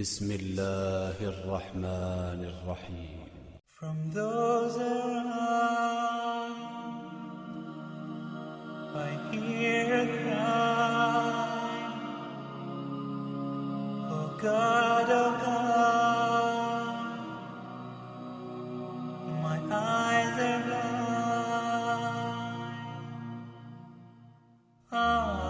بسم الله الرحمن الرحيم From those around, I hear a cry. Oh God, oh God, my eyes are blind. From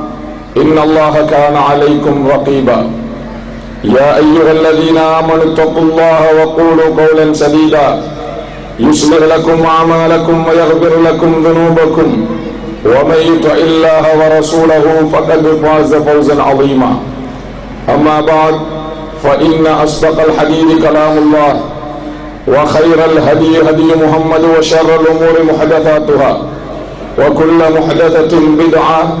إن الله كان عليكم رقيبا. يا أيها الذين آمنوا اتقوا الله وقولوا قولا سديدا. يصلح لكم أعمالكم ويغفر لكم ذنوبكم. ومن يطع الله ورسوله فقد فاز فوزا عظيما. أما بعد فإن أصدق الحديث كلام الله وخير الهدي هدي محمد وشر الأمور محدثاتها وكل محدثة بدعة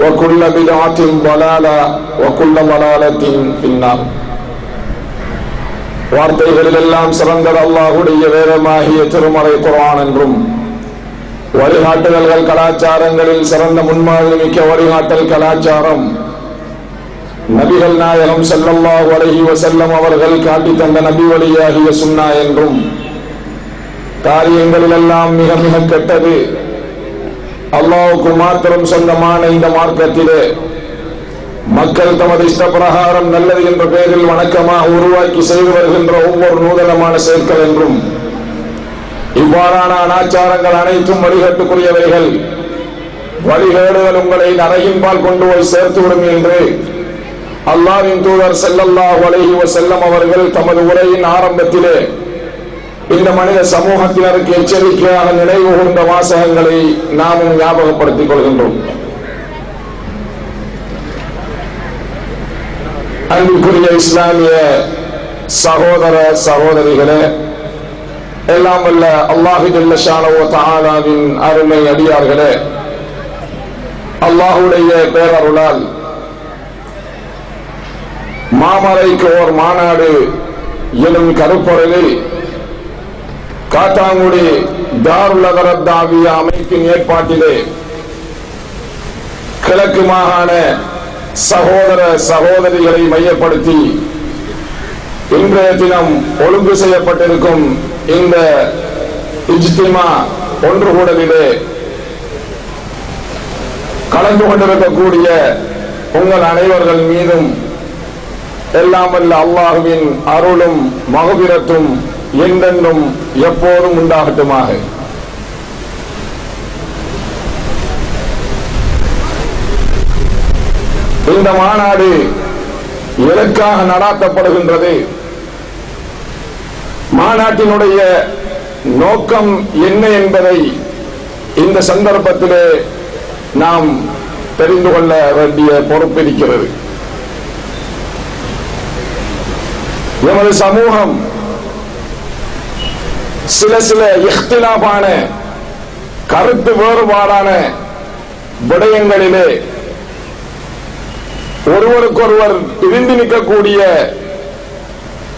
وكل بدعة ضلالة وكل ضلالة في النار வார்த்தைகளிலெல்லாம் சிறந்தது அல்லாஹுடைய வேதமாகிய திருமறை குர்ஆன் என்றும் வழிகாட்டுதல்கள் கலாச்சாரங்களில் சிறந்த முன்மாதிரி மிக்க வழிகாட்டல் கலாச்சாரம் நபிகள் நாயகம் ஸல்லல்லாஹு அலைஹி வஸல்லம் அவர்கள் காட்டி தந்த நபி வழியாகிய சுன்னா என்றும் காரியங்களிலெல்லாம் மிக மிக கெட்டது அல்லாவுக்கு மாத்திரம் சொந்தமான இந்த மார்க்கத்திலே மக்கள் தமது இஷ்ட பிரகாரம் நல்லது என்ற பெயரில் வணக்கமாக உருவாக்கி செய்து வருகின்ற ஒவ்வொரு நூதனமான செயற்கள் என்றும் இவ்வாறான அனாச்சாரங்கள் அனைத்தும் வழிகட்டுக்குரியவைகள். வழிகேடுகள் உங்களை நரகின்பால் கொண்டு போய் சேர்த்துவிடும் என்று அல்லாவின் தூதர் செல்லல்லா அலைஹி செல்லம் அவர்கள் தமது உரையின் ஆரம்பத்திலே இந்த மனித சமூகத்தினருக்கு எச்சரிக்கையாக நினைவு கூர்ந்த வாசகங்களை நாமும் ஞாபகப்படுத்திக் கொள்கின்றோம். அன்புக்குரிய இஸ்லாமிய சகோதர சகோதரிகளே எல்லாம் வல்ல அல்லாஹு ஜல்லஷானோ அருமை அடியார்களே அல்லாஹுடைய பேரருளால் மாமரைக்கு ஓர் மாநாடு எனும் கருப்பொருளில் காத்தாங்குடி தாருலகரத்தாவிய அமைப்பின் ஏற்பாட்டிலே கிழக்கு மாகாண சகோதர சகோதரிகளை மையப்படுத்தி இன்றைய தினம் ஒழுங்கு செய்யப்பட்டிருக்கும் இந்த இஜ்திமா ஒன்று கூடலிலே கலந்து கொண்டிருக்கக்கூடிய உங்கள் அனைவர்கள் மீதும் எல்லாம் வல்ல அல்லாஹுவின் அருளும் மகுபிரத்தும் என்றென்றும் எப்போதும் உண்டாகட்டுமாக. இந்த மாநாடு எதற்காக நடாத்தப்படுகின்றது? மாநாட்டினுடைய நோக்கம் என்ன என்பதை இந்த சந்தர்ப்பத்திலே நாம் தெரிந்து கொள்ள வேண்டிய பொறுப்பு இருக்கிறது. எமது சமூகம் சில சில இஃப்திலாபான கருத்து வேறுபாடான விடயங்களிலே ஒருவருக்கொருவர் பிரிந்து நிற்கக்கூடிய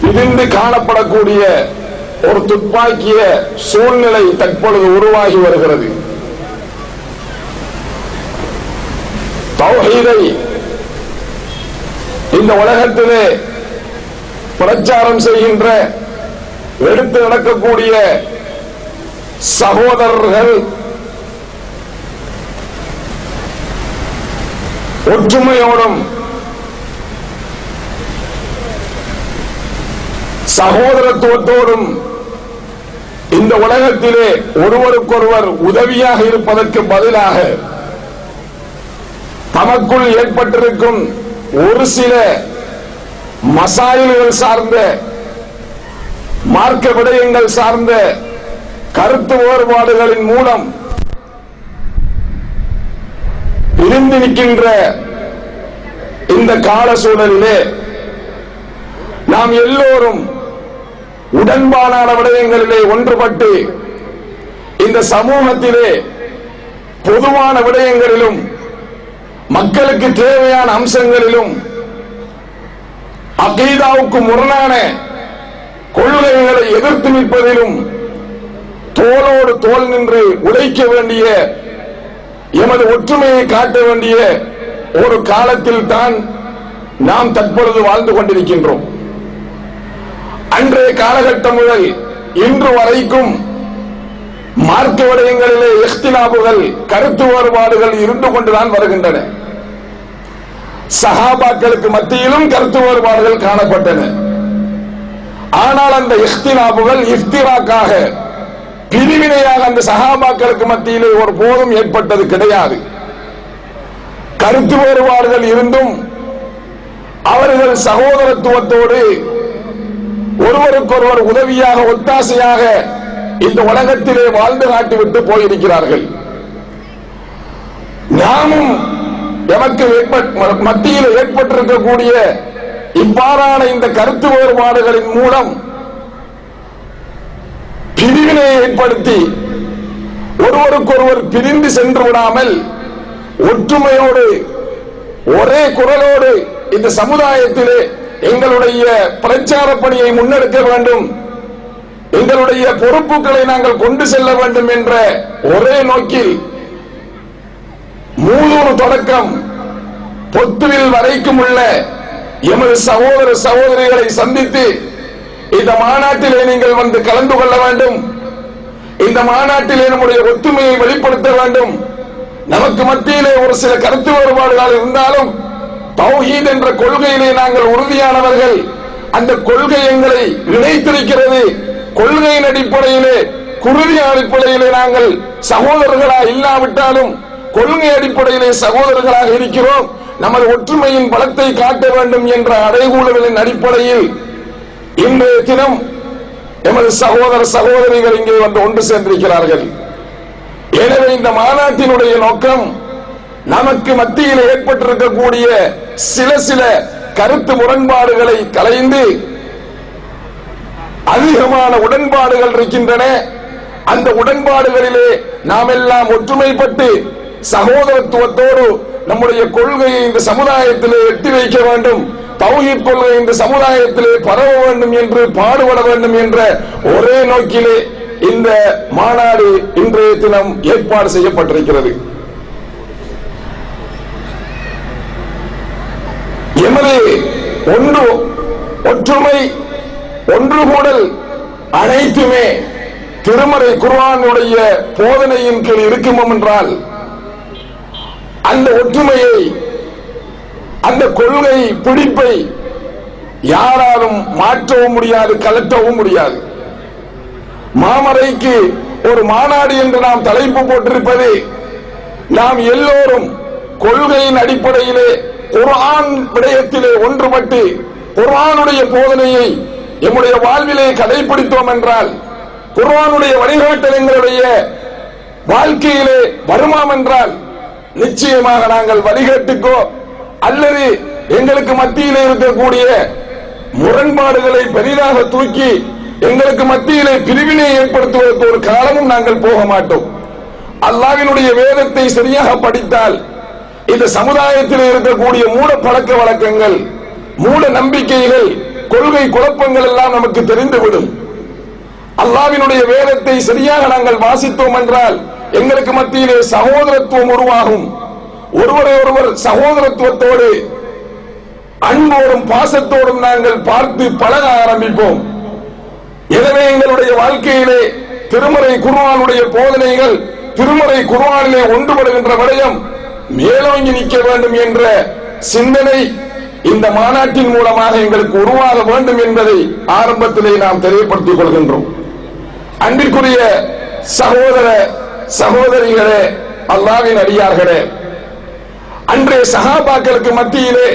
பிரிந்து காணப்படக்கூடிய ஒரு துப்பாக்கிய சூழ்நிலை தற்பொழுது உருவாகி வருகிறது. தௌஹீதை இந்த உலகத்திலே பிரச்சாரம் செய்கின்ற எடுத்து நடக்கக்கூடிய சகோதரர்கள் ஒற்றுமையோடும் சகோதரத்துவத்தோடும் இந்த உலகத்திலே ஒருவருக்கொருவர் உதவியாக இருப்பதற்கு பதிலாக தமக்குள் ஏற்பட்டிருக்கும் ஒரு சில மசாயில்கள் சார்ந்த மார்க்க விடயங்கள் சார்ந்த கருத்து வேறுபாடுகளின் மூலம் பிரிந்து நிற்கின்ற இந்த கால சூழலிலே நாம் எல்லோரும் உடன்பாடான விடயங்களிலே ஒன்றுபட்டு இந்த சமூகத்திலே பொதுவான விடயங்களிலும் மக்களுக்கு தேவையான அம்சங்களிலும் அகீதாவுக்கு முரணான கொள்கைகளை எதிர்த்து நிற்பதிலும் தோளோடு தோல் நின்று உழைக்க வேண்டிய எமது ஒற்றுமையை காட்ட வேண்டிய ஒரு காலத்தில் தான் நாம் தற்பொழுது வாழ்ந்து கொண்டிருக்கின்றோம். அன்றைய காலகட்டம் முதல் இன்று வரைக்கும் மார்க்க விடயங்களிலே இஃப்திலாபுகள் கருத்து வேறுபாடுகள் இருந்து கொண்டுதான் வருகின்றன. சஹாபாக்களுக்கு மத்தியிலும் கருத்து வேறுபாடுகள் காணப்பட்டன. ஆனால் அந்த இஃப்திலாபுகள் இஃப்திராக்காக பிரிவினையாக அந்த சகாபாக்களுக்கு மத்தியிலே ஒரு போதும் ஏற்பட்டது கிடையாது. கருத்து வேறுபாடுகள் இருந்தும் அவர்கள் சகோதரத்துவத்தோடு ஒருவருக்கொருவர் உதவியாக ஒத்தாசையாக இந்த உலகத்திலே வாழ்ந்து காட்டிவிட்டு போயிருக்கிறார்கள். நாமும் எமக்கு ஏற்பட்- மத்தியில் ஏற்பட்டிருக்கக்கூடிய இவ்வாறான இந்த கருத்து வேறுபாடுகளின் மூலம் பிரிவினை ஏற்படுத்தி ஒருவருக்கொருவர் பிரிந்து சென்று விடாமல் ஒற்றுமையோடு ஒரே குரலோடு இந்த சமுதாயத்திலே எங்களுடைய பிரச்சார பணியை முன்னெடுக்க வேண்டும். எங்களுடைய பொறுப்புகளை நாங்கள் கொண்டு செல்ல வேண்டும் என்ற ஒரே நோக்கில் மூதூர் தொடக்கம் பொத்துவில் வரைக்கும் உள்ள எமது சகோதர சகோதரிகளை சந்தித்து இந்த மாநாட்டிலே நீங்கள் வந்து கலந்து கொள்ள வேண்டும். இந்த மாநாட்டிலே நம்முடைய ஒத்துமையை வெளிப்படுத்த வேண்டும். நமக்கு மத்தியிலே ஒரு சில கருத்து வேறுபாடுகள் இருந்தாலும் தௌஹீத் என்ற கொள்கையிலே நாங்கள் உறுதியானவர்கள். அந்த கொள்கை எங்களை இணைத்திருக்கிறது. கொள்கையின் அடிப்படையிலே குருதி அடிப்படையிலே நாங்கள் சகோதரர்களா இல்லாவிட்டாலும் கொள்கை அடிப்படையிலே சகோதரர்களாக இருக்கிறோம். நமது ஒற்றுமையின் பலத்தை காட்ட வேண்டும் என்ற அடைகூலங்களின் அடிப்படையில் இன்றைய தினம் எமது சகோதர சகோதரிகள் இங்கே வந்து ஒன்று சேர்ந்திருக்கிறார்கள். எனவே இந்த மாநாட்டினுடைய நோக்கம் நமக்கு மத்தியில் ஏற்பட்டிருக்கக்கூடிய சில சில கருத்து முரண்பாடுகளை கலைந்து அதிகமான உடன்பாடுகள் இருக்கின்றன. அந்த உடன்பாடுகளிலே நாம் எல்லாம் ஒற்றுமைப்பட்டு சகோதரத்துவத்தோடு நம்முடைய கொள்கையை இந்த சமுதாயத்திலே எட்டி வைக்க வேண்டும். தௌஹீத் கொள்கை இந்த சமுதாயத்திலே பரவ வேண்டும் என்று பாடுபட வேண்டும் என்ற ஒரே நோக்கிலே இந்த மாநாடு இன்றைய தினம் ஏற்பாடு செய்யப்பட்டிருக்கிறது. எமது ஒன்று ஒற்றுமை ஒன்று கூடல் அனைத்துமே திருமறை குர்ஆனுடைய போதனையின் கீழ் இருக்கும் என்றால் அந்த ஒற்றுமையை அந்த கொள்கை பிடிப்பை யாராலும் மாற்றவும் முடியாது கலட்டவும் முடியாது. மாமரைக்கு ஒரு மாநாடு என்று நாம் தலைப்பு போட்டிருப்பது நாம் எல்லோரும் கொள்கையின் அடிப்படையிலே குரான் விடயத்திலே ஒன்றுபட்டு குரானுடைய போதனையை எம்முடைய வாழ்விலே கடைபிடித்தோம் என்றால் குர்ஆனுடைய வழிகாட்டல் எங்களுடைய வாழ்க்கையிலே வருமாம் என்றால் நிச்சயமாக நாங்கள் வழிகட்டுக்கோ அல்லது எங்களுக்கு மத்தியில் இருக்கக்கூடிய முரண்பாடுகளை பெரிதாக தூக்கி எங்களுக்கு மத்தியிலே பிரிவினை ஏற்படுத்துவதற்கு ஒரு காலமும் நாங்கள் போக மாட்டோம். அல்லாவினுடைய வேதத்தை சரியாக படித்தால் இந்த சமுதாயத்தில் இருக்கக்கூடிய மூட பழக்க வழக்கங்கள் மூட நம்பிக்கைகள் கொள்கை குழப்பங்கள் எல்லாம் நமக்கு தெரிந்துவிடும். அல்லாவினுடைய வேதத்தை சரியாக நாங்கள் வாசித்தோம் என்றால் எங்களுக்கு மத்தியிலே சகோதரத்துவம் உருவாகும். ஒருவரை ஒருவர் சகோதரத்துவத்தோடு அன்போடும் பாசத்தோடும் நாங்கள் பார்த்து பழக ஆரம்பிப்போம். எனவே எங்களுடைய வாழ்க்கையிலே திருமறை குருவானுடைய போதனைகள் திருமறை குருவானிலே ஒன்றுபடுகின்ற விடயம் மேலோங்கி நிற்க வேண்டும் என்ற சிந்தனை இந்த மாநாட்டின் மூலமாக எங்களுக்கு உருவாக வேண்டும் என்பதை ஆரம்பத்திலே நாம் தெரியப்படுத்திக் கொள்கின்றோம். அன்பிற்குரிய சகோதர சகோதரிகளே அல்லாவின் அடியார்களே அன்றைய சகாபாக்களுக்கு மத்தியிலே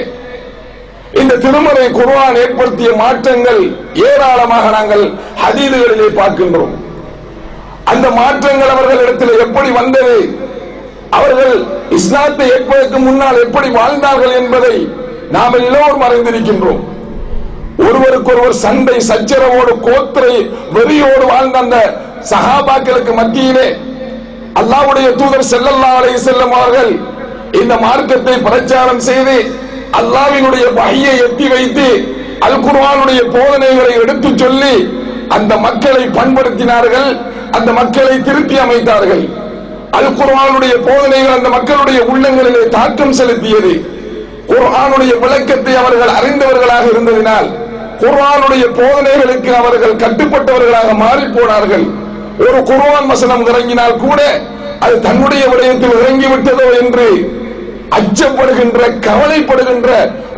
இந்த திருமலை குர்வான் ஏற்படுத்திய மாற்றங்கள் ஏராளமாக நாங்கள் ஹதீதுகளிலே பார்க்கின்றோம். அந்த மாற்றங்கள் அவர்களிடத்தில் எப்படி வந்தது? அவர்கள் இஸ்லாத்தை ஏற்பதற்கு முன்னால் எப்படி வாழ்ந்தார்கள் என்பதை நாம் எல்லோரும் அறிந்திருக்கின்றோம். ஒருவருக்கொருவர் சண்டை சச்சரவோடு கோத்திரை வெறியோடு வாழ்ந்த அந்த சகாபாக்களுக்கு மத்தியிலே அல்லாவுடைய தூதர் செல்லல்லா அலை செல்லும் அவர்கள் இந்த மார்க்கத்தை பிரச்சாரம் செய்து அல்லாவினுடைய பையை எத்தி வைத்து அல் குர்வானுடைய போதனைகளை எடுத்துச் சொல்லி அந்த மக்களை பண்படுத்தினார்கள். அந்த மக்களை திருத்தி அமைத்தார்கள். அல் குர்வானுடைய போதனைகள் அந்த மக்களுடைய உள்ளங்களிலே தாக்கம் செலுத்தியது. குர்ஆனுடைய விளக்கத்தை அவர்கள் அறிந்தவர்களாக இருந்ததினால் குர்ஆனுடைய போதனைகளுக்கு அவர்கள் கட்டுப்பட்டவர்களாக மாறி போனார்கள். ஒரு குருவான் வசனம் இறங்கினால் கூட அது தன்னுடைய விடயத்தில் இறங்கிவிட்டதோ என்று அச்சப்படுகின்ற கவலைப்படுகின்ற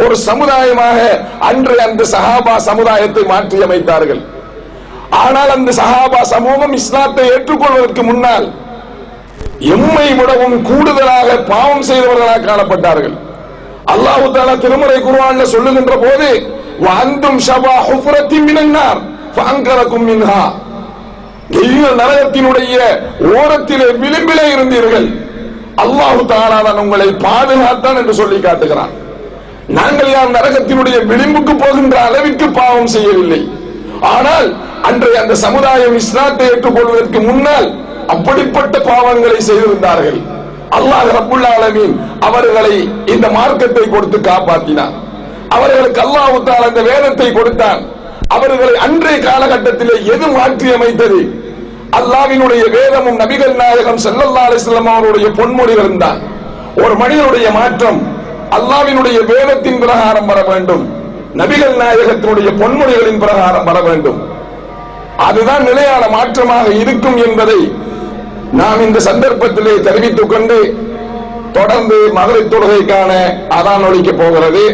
ஒரு சமுதாயமாக அன்று அந்த சஹாபா சமுதாயத்தை மாற்றி அமைத்தார்கள் ஆனால் அந்த சஹாபா சமூகம் இஸ்லாத்தை ஏற்றுக்கொள்வதற்கு முன்னால் எம்மை விடவும் கூடுதலாக பாவம் செய்தவர்களாக காணப்பட்டார்கள். அல்லாஹு தாலா திருமுறை குர்ஆன்ல சொல்லுகின்ற போது வாந்தும் ஷபா ஹுஃபரத்தின் மினன்னார் ஃபஅன்கரக்கும் மின்ஹா. நீங்கள் நரகத்தினுடைய ஓரத்திலே விளிம்பிலே இருந்தீர்கள். அல்லாஹு தான் உங்களை பாதுகாத்தான் என்று சொல்லி காட்டுகிறான். நாங்கள் யார் நரகத்தினுடைய விளிம்புக்கு போகின்ற அளவிற்கு பாவம் செய்யவில்லை. ஆனால் அன்றைய அந்த சமுதாயம் இஸ்லாத்தை ஏற்றுக்கொள்வதற்கு முன்னால் அப்படிப்பட்ட பாவங்களை செய்திருந்தார்கள். அல்லாஹ் ரப்புல் ஆலமீன் அவர்களை இந்த மார்க்கத்தை கொடுத்து காப்பாற்றினார் அவர்களுக்கு அல்லாஹ் தாலா இந்த வேதத்தை கொடுத்தான். அவர்களை அன்றைய காலகட்டத்திலே எது மாற்றி அமைத்தது அல்லாவினுடைய வேதமும் நபிகள் நாயகம் ஸல்லல்லாஹு அலைஹி அவருடைய பொன்மொழிகள் இருந்தான் ஒரு மனிதனுடைய மாற்றம் அல்லாவினுடைய வேதத்தின் பிரகாரம் வர வேண்டும். நபிகள் நாயகத்தினுடைய பொன்மொழிகளின் பிரகாரம் வர வேண்டும். அதுதான் நிலையான மாற்றமாக இருக்கும் என்பதை நாம் இந்த சந்தர்ப்பத்திலே தெரிவித்துக் கொண்டு தொடர்ந்து மதுரை தொழுகைக்கான அதான் ஒழிக்க போகிறது.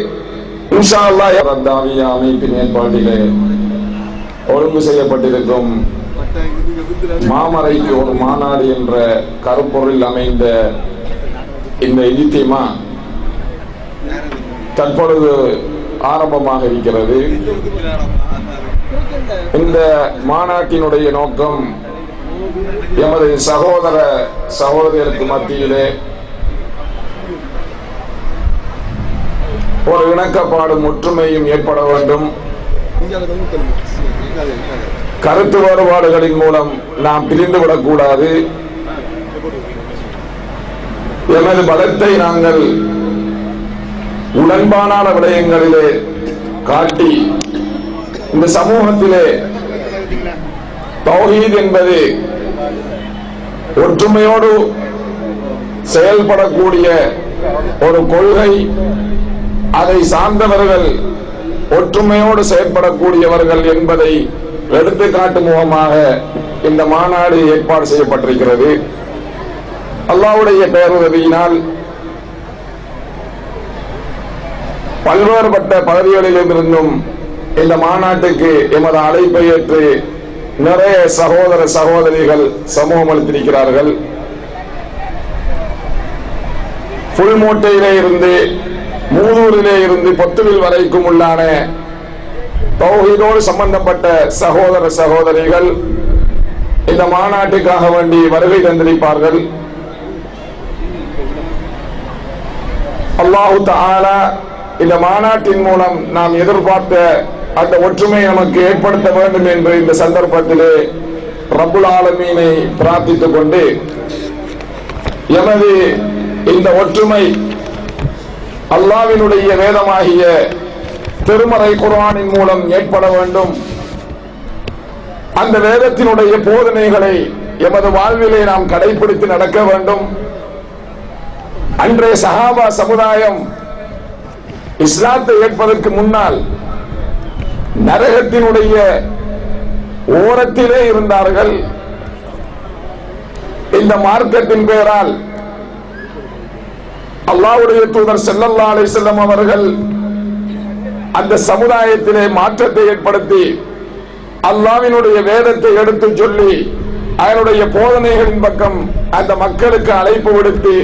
இன்ஷா அல்லாஹ் ரத்தாவியா அமைப்பின் ஏற்பாட்டிலே ஒழுங்கு செய்யப்பட்டிருக்கும் மாமரைக்கு ஒரு மாநாடு என்ற கருப்பொருள் அமைந்த இந்த இதித்தியமா தற்பொழுது ஆரம்பமாக இருக்கிறது. இந்த மாநாட்டினுடைய நோக்கம் எமது சகோதர சகோதரருக்கு மத்தியிலே ஒரு இணக்கப்பாடும் ஒற்றுமையும் ஏற்பட வேண்டும். கருத்து வேறுபாடுகளின் மூலம் நாம் பிரிந்துவிடக் கூடாது. எமது பலத்தை நாங்கள் உடன்பானான விடயங்களிலே காட்டி இந்த சமூகத்திலே தௌஹீத் என்பது ஒற்றுமையோடு செயல்படக்கூடிய ஒரு கொள்கை. அதை சார்ந்தவர்கள் ஒற்றுமையோடு செயற்படக்கூடியவர்கள் என்பதை எடுத்துக்காட்டு முகமாக இந்த மாநாடு ஏற்பாடு செய்யப்பட்டிருக்கிறது. அல்லாவுடைய பேருதவியினால் பல்வேறுபட்ட பகுதிகளிலிருந்தும் இந்த மாநாட்டுக்கு எமது அழைப்பை ஏற்று நிறைய சகோதர சகோதரிகள் சமூகம் அளித்திருக்கிறார்கள். புல்மூட்டையிலே இருந்து மூதூரிலே இருந்து பொத்துவில் வரைக்கும் உள்ளான தௌஹீதோடு சம்பந்தப்பட்ட சகோதர சகோதரிகள் இந்த மாநாட்டுக்காக வேண்டி வருகை தந்திருப்பார்கள். அல்லாஹு தாலா இந்த மாநாட்டின் மூலம் நாம் எதிர்பார்த்த அந்த ஒற்றுமை நமக்கு ஏற்படுத்த வேண்டும் என்று இந்த சந்தர்ப்பத்திலே ரபுல் ஆலமீனை பிரார்த்தித்துக் கொண்டு எமது இந்த ஒற்றுமை அல்லாவினுடைய வேதமாகிய திருமறை குரானின் மூலம் ஏற்பட வேண்டும். அந்த வேதத்தினுடைய போதனைகளை எமது வாழ்விலே நாம் கடைபிடித்து நடக்க வேண்டும். அன்றைய சஹாபா சமுதாயம் இஸ்லாத்தை ஏற்பதற்கு முன்னால் நரகத்தினுடைய ஓரத்திலே இருந்தார்கள். இந்த மார்க்கத்தின் பெயரால் அல்லாவுடைய தூதர் ஸல்லல்லாஹு அலைஹி அவர்கள் அந்த சமுதாயத்திலே மாற்றத்தை ஏற்படுத்தி அல்லாவினுடைய வேதத்தை எடுத்து சொல்லி அதனுடைய போதனைகளின் பக்கம் அந்த மக்களுக்கு அழைப்பு விடுத்து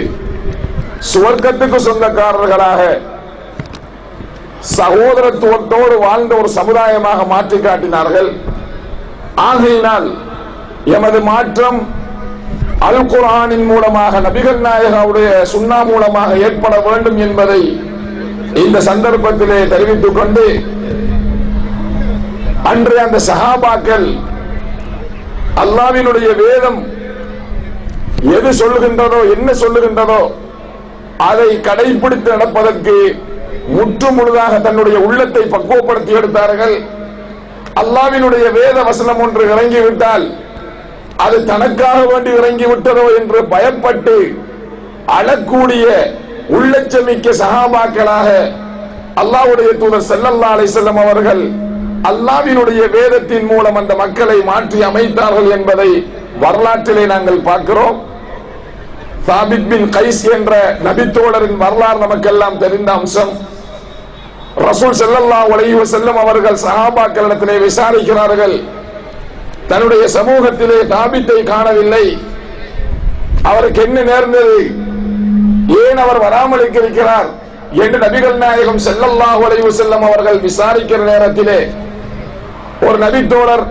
சுவர்க்கத்துக்கு சொந்தக்காரர்களாக சகோதரத்துவத்தோடு வாழ்ந்த ஒரு சமுதாயமாக மாற்றி காட்டினார்கள். ஆகையினால் எமது மாற்றம் அல் குரானின் மூலமாக நபிகள் நாயகாவுடைய சுண்ணா மூலமாக ஏற்பட வேண்டும் என்பதை இந்த சந்தர்ப்பத்திலே தெரிவித்துக் கொண்டு அன்று அந்த சஹாபாக்கள் அல்லாவினுடைய வேதம் எது சொல்லுகின்றதோ என்ன சொல்லுகின்றதோ அதை கடைபிடித்து நடப்பதற்கு முற்று முழுதாக தன்னுடைய உள்ளத்தை பக்குவப்படுத்தி எடுத்தார்கள். அல்லாவினுடைய வேத வசனம் ஒன்று இறங்கிவிட்டால் அது தனக்காக வேண்டி இறங்கி விட்டதோ என்று பயப்பட்டு அழக்கூடிய உள்ளச்சமிக்க சகாபாக்களாக அல்லாஹ்வுடைய தூதர் செல்லல்லா அலிசல்லம் அவர்கள் அல்லாவினுடைய வேதத்தின் மூலம் அந்த மக்களை மாற்றி அமைத்தார்கள் என்பதை வரலாற்றிலே நாங்கள் பார்க்கிறோம். சாபித் பின் கைஸ் என்ற நபித்தோழரின் வரலாறு நமக்கெல்லாம் தெரிந்த அம்சம். ரசூல் செல்லல்லா அலைஹி செல்லும் அவர்கள் சகாபாக்களிடத்திலே விசாரிக்கிறார்கள். தன்னுடைய சமூகத்திலே தாபித்தை காணவில்லை. அவருக்கு என்ன நேர்ந்தது? ஏன் அவர் வராமல் இருக்கிறார்? என்று நபிகள் நாயகம் ஸல்லல்லாஹு அலைஹி செல்லும் அவர்கள் விசாரிக்கிற நேரத்திலே ஒரு நபித்தோழர்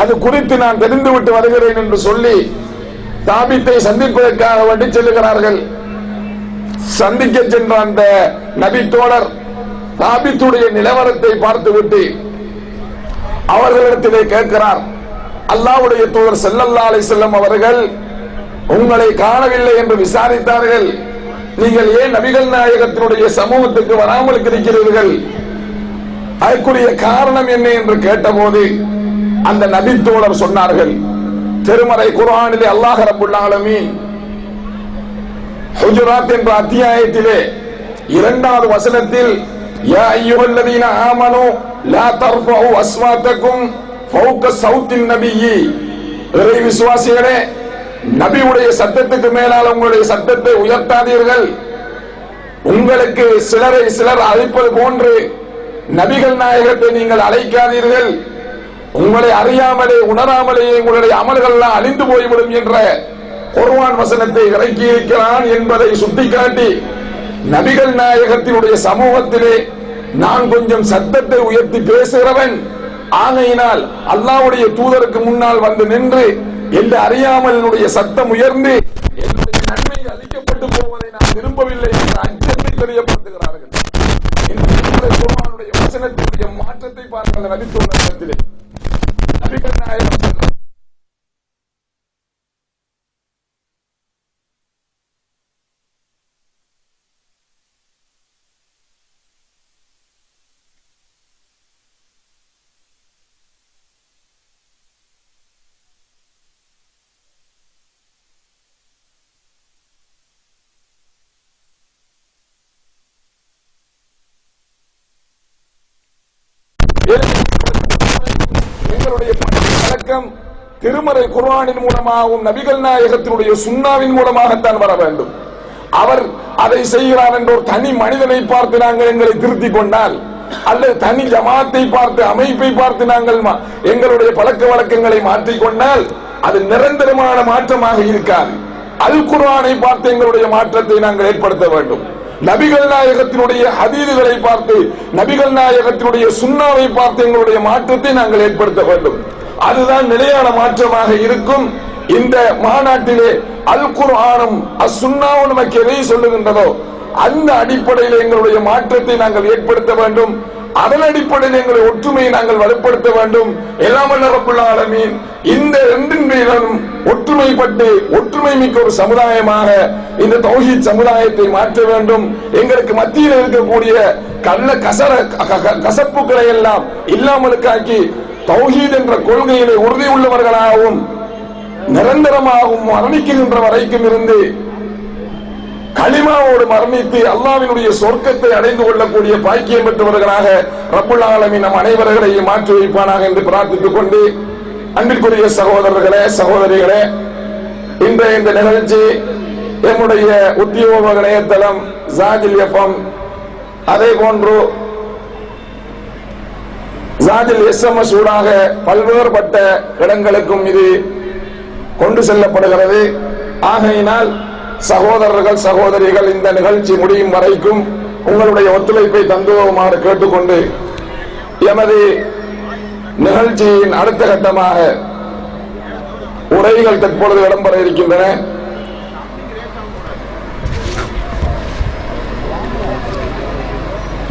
அது குறித்து நான் தெரிந்து விட்டு வருகிறேன் என்று சொல்லி தாபித்தை சந்திப்பதற்காக வேண்டி செல்லுகிறார்கள். சந்திக்க சென்ற அந்த நபித்தோழர் தாபித்துடைய நிலவரத்தை பார்த்துவிட்டு அவர்களிடத்திலே கேட்கிறார் அல்லாவுடைய தூதர் செல்லல்லாலை செல்லும் அவர்கள் உங்களை காணவில்லை என்று விசாரித்தார்கள். நீங்கள் ஏன் நபிகள் நாயகத்தினுடைய சமூகத்துக்கு வராமல் இருக்கிறீர்கள்? அதற்குரிய காரணம் என்ன? என்று கேட்டபோது அந்த நபித்தோழர் சொன்னார்கள் திருமறை குர்ஆனிலே அல்லாஹ் ரப்புல் ஆலமீன் ஹுஜராத் என்ற அத்தியாயத்திலே இரண்டாவது வசனத்தில் யா அய்யுஹல்லதீன ஆமனு லா தர்ஃபஉ அஸ்வாத்தக்கும் இறை விசுவாசிகளே நபியுடைய சத்தத்துக்கு மேலால் உங்களுடைய சத்தத்தை உயர்த்தாதீர்கள். உங்களுக்கு சிலரை சிலர் அழைப்பது போன்று நபிகள் நாயகத்தை நீங்கள் அழைக்காதீர்கள். உங்களை அறியாமலே உணராமலே உங்களுடைய அமல்கள் எல்லாம் அழிந்து போய்விடும் என்ற குர்ஆன் வசனத்தை இறக்கி இருக்கிறான் என்பதை சுட்டிக்காட்டி நபிகள் நாயகத்தினுடைய சமூகத்திலே நான் கொஞ்சம் சத்தத்தை உயர்த்தி பேசுகிறவன். ஆகையினால் அல்லாவுடைய தூதருக்கு முன்னால் வந்து நின்று என்று அறியாமல் என்னுடைய சத்தம் உயர்ந்து என்னுடைய நன்மை அளிக்கப்பட்டு போவதை நான் விரும்பவில்லை என்ற அச்சத்தை தெரியப்படுத்துகிறார்கள். வசனத்தினுடைய மாற்றத்தை பார்க்கிற நபித்தோழத்திலே நபிகள் நாயகம் சொன்னார், எங்களுடைய பழக்கம் திருமறை குர்ஆனின் மூலமாகவும் நபிகள் நாயகத்தினுடைய சுண்ணாவின் மூலமாகத்தான் வர வேண்டும். அவர் அதை செய்கிறார் என்ற ஒரு தனி மனிதனை பார்த்து நாங்கள் எங்களை திருத்திக் கொண்டால் அல்லது தனி ஜமாத்தை பார்த்து அமைப்பை பார்த்து நாங்கள் எங்களுடைய பழக்க வழக்கங்களை மாற்றிக்கொண்டால் அது நிரந்தரமான மாற்றமாக இருக்காது. அல் குர்ஆனை பார்த்து எங்களுடைய மாற்றத்தை நாங்கள் ஏற்படுத்த வேண்டும். நபிகள் நாயகத்தினுடைய ஹதீதுகளை பார்த்து நபிகள் நாயகத்தினுடைய சுண்ணாவை பார்த்து எங்களுடைய மாற்றத்தை நாங்கள் ஏற்படுத்த வேண்டும். அதுதான் நிலையான மாற்றமாக இருக்கும். இந்த மாநாட்டிலே அல் குர்ஆனும் அசுன்னாவும் நமக்கு எதை சொல்லுகின்றதோ அந்த அடிப்படையில் எங்களுடைய மாற்றத்தை நாங்கள் ஏற்படுத்த வேண்டும். அதன் அடிப்படையில் எங்களை ஒற்றுமையை நாங்கள் வலுப்படுத்த வேண்டும். எல்லாம் வல்ல ஆலமீன். இந்த ரெண்டின் மீதும் ஒற்றுமைப்பட்டு ஒற்றுமை மிக்க ஒரு சமுதாயமாக இந்த தௌஹீத் சமுதாயத்தை மாற்ற வேண்டும். எங்களுக்கு மத்தியில் இருக்கக்கூடிய கள்ள கசர கசப்புகளை எல்லாம் இல்லாமலுக்காக்கி தௌஹீத் என்ற கொள்கையிலே உறுதி உள்ளவர்களாகவும் நிரந்தரமாகவும் மரணிக்கின்ற வரைக்கும் இருந்து களிமாவோடு மரணித்து அல்லாவினுடைய சொர்க்கத்தை அடைந்து கொள்ளக்கூடிய பாக்கியம் பெற்றவர்களாக ரப்புல் ஆலமி நம் அனைவர்களையும் மாற்றி வைப்பானாக என்று பிரார்த்தித்துக் கொண்டு அன்பிற்குரிய சகோதரர்களே சகோதரிகளே இன்றைய இந்த நிகழ்ச்சி எம்முடைய உத்தியோக இணையதளம் ஜாஜில் எஃப்எம் அதே போன்று ஜாஜில் எஸ் ஊடாக பல்வேறுபட்ட இடங்களுக்கும் இது கொண்டு செல்லப்படுகிறது. ஆகையினால் சகோதரர்கள் சகோதரிகள் இந்த நிகழ்ச்சி முடியும் வரைக்கும் உங்களுடைய ஒத்துழைப்பை தந்துவோமாறு கேட்டுக்கொண்டு எமது நிகழ்ச்சியின் அடுத்த கட்டமாக உரைகள் தற்பொழுது இடம்பெற இருக்கின்றன.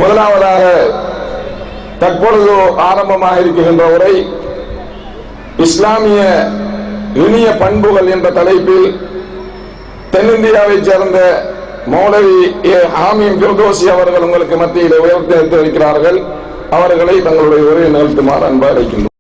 முதலாவதாக தற்பொழுது ஆரம்பமாக இருக்கின்ற உரை இஸ்லாமிய இனிய பண்புகள் என்ற தலைப்பில் தென்னிந்தியாவைச் சேர்ந்த மௌலவி ஏ. ஹாமீம் பிர்தோசி அவர்கள் உங்களுக்கு மத்தியில் உயர்த்தி வைக்கிறார்கள் அவர்களை தங்களுடைய உரையை நிகழ்த்துமாறு அன்பு அழைக்கின்றோம்.